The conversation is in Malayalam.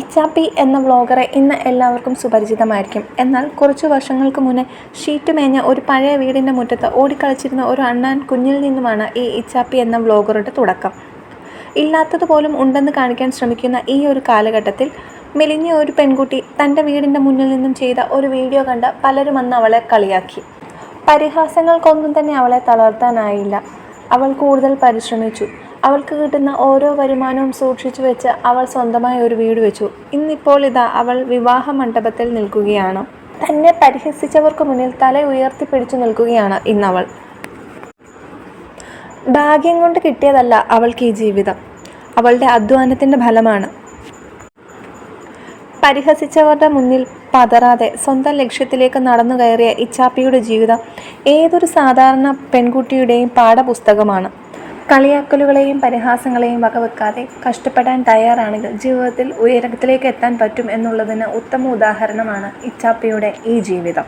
ഇച്ചാപ്പി എന്ന വ്ളോഗറെ ഇന്ന് എല്ലാവർക്കും സുപരിചിതമായിരിക്കും. എന്നാൽ കുറച്ചു വർഷങ്ങൾക്ക് മുന്നേ ഷീറ്റ് മേഞ്ഞ ഒരു പഴയ വീടിന്റെ മുറ്റത്ത് ഓടിക്കളിച്ചിരുന്ന ഒരു അണ്ണാൻ കുഞ്ഞിൽ നിന്നുമാണ് ഈ ഇച്ചാപ്പി എന്ന വ്ളോഗറുടെ തുടക്കം. ഇല്ലാത്തതുപോലും ഉണ്ടെന്ന് കാണിക്കാൻ ശ്രമിക്കുന്ന ഈ ഒരു കാലഘട്ടത്തിൽ മെലിഞ്ഞ ഒരു പെൺകുട്ടി തന്റെ വീടിന്റെ മുന്നിൽ നിന്നും ചെയ്ത ഒരു വീഡിയോ കണ്ട് പലരും അന്ന് അവളെ കളിയാക്കി. പരിഹാസങ്ങൾക്കൊന്നും തന്നെ അവളെ തളർത്താനായില്ല. അവൾ കൂടുതൽ പരിശ്രമിച്ചു. അവൾക്ക് കിട്ടുന്ന ഓരോ വരുമാനവും സൂക്ഷിച്ചു വെച്ച് അവൾ സ്വന്തമായി ഒരു വീട് വെച്ചു. ഇന്നിപ്പോൾ ഇതാ അവൾ വിവാഹ മണ്ഡപത്തിൽ നിൽക്കുകയാണ്. തന്നെ പരിഹസിച്ചവർക്ക് മുന്നിൽ തല ഉയർത്തിപ്പിടിച്ചു നിൽക്കുകയാണ് ഇന്നവൾ. ഭാഗ്യം കൊണ്ട് കിട്ടിയതല്ല അവൾക്ക് ഈ ജീവിതം. അവളുടെ അധ്വാനത്തിന്റെ ഫലമാണ്. പരിഹസിച്ചവരുടെ മുന്നിൽ പതറാതെ സ്വന്തം ലക്ഷ്യത്തിലേക്ക് നടന്നു കയറിയ ഇച്ചാപ്പിയുടെ ജീവിതം ഏതൊരു സാധാരണ പെൺകുട്ടിയുടെയും പാഠപുസ്തകമാണ്. കളിയാക്കലുകളെയും പരിഹാസങ്ങളെയും വകവെക്കാതെ കഷ്ടപ്പെടാൻ തയ്യാറാണെങ്കിൽ ജീവിതത്തിൽ ഉയരത്തിലേക്ക് എത്താൻ പറ്റും എന്നുള്ളതിന് ഉത്തമ ഉദാഹരണമാണ് ഇച്ചാപ്പിയുടെ ഈ ജീവിതം.